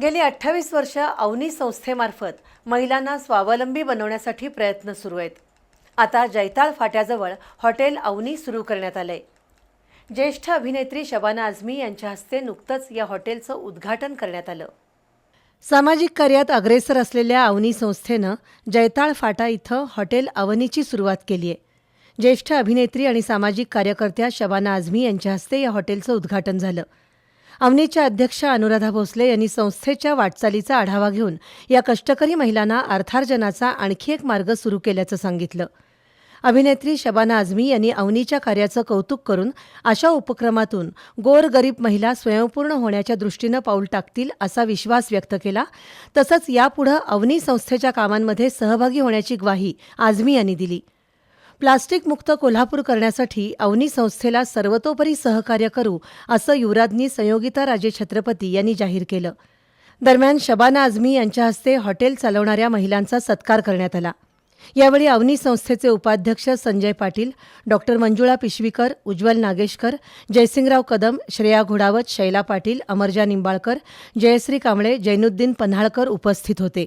गेली अठ्ठावीस वर्ष अवनी संस्थेमार्फत महिलांना स्वावलंबी बनवण्यासाठी प्रयत्न सुरू आहेत. आता जैताळ फाट्याजवळ हॉटेल अवनी सुरू करण्यात आलंय. ज्येष्ठ अभिनेत्री शबाना आझमी यांच्या हस्ते नुकतंच या हॉटेलचं उद्घाटन करण्यात आलं. सामाजिक कार्यात अग्रेसर असलेल्या अवनी संस्थेनं जैताळ फाटा इथं हॉटेल अवनीची सुरुवात केली आहे. ज्येष्ठ अभिनेत्री आणि सामाजिक कार्यकर्त्या शबाना आझमी यांच्या हस्ते या हॉटेलचं उद्घाटन झालं. अवनीच्या अध्यक्ष अनुराधा भोसले यांनी संस्थेच्या वाटचालीचा आढावा घेऊन या कष्टकरी महिलांना अर्थार्जनाचा आणखी एक मार्ग सुरू केल्याचं सांगितलं. अभिनेत्री शबाना आझमी यांनी अवनीच्या कार्याचं कौतुक करून अशा उपक्रमातून गोरगरीब महिला स्वयंपूर्ण होण्याच्या दृष्टीनं पाऊल टाकतील असा विश्वास व्यक्त केला. तसंच यापुढं अवनी संस्थेच्या कामांमध्ये सहभागी होण्याची ग्वाही आझमी यांनी दिली. प्लास्टिक मुक्त कोल्हापूर करण्यासाठी अवनी संस्थेला सर्वतोपरी सहकार्य करू असं युवराज्ञी संयोगिता राजे छत्रपती यांनी जाहीर केलं. दरम्यान शबाना आझमी यांच्या हस्ते हॉटेल चालवणाऱ्या महिलांचा सत्कार करण्यात आला. यावेळी अवनी संस्थेचे उपाध्यक्ष संजय पाटील डॉक्टर मंजुळा पिशवीकर उज्ज्वल नागेशकर जयसिंगराव कदम श्रेया घोडावत शैला पाटील अमरजा निंबाळकर जयश्री कांबळे जैनुद्दीन पन्हाळकर उपस्थित होते.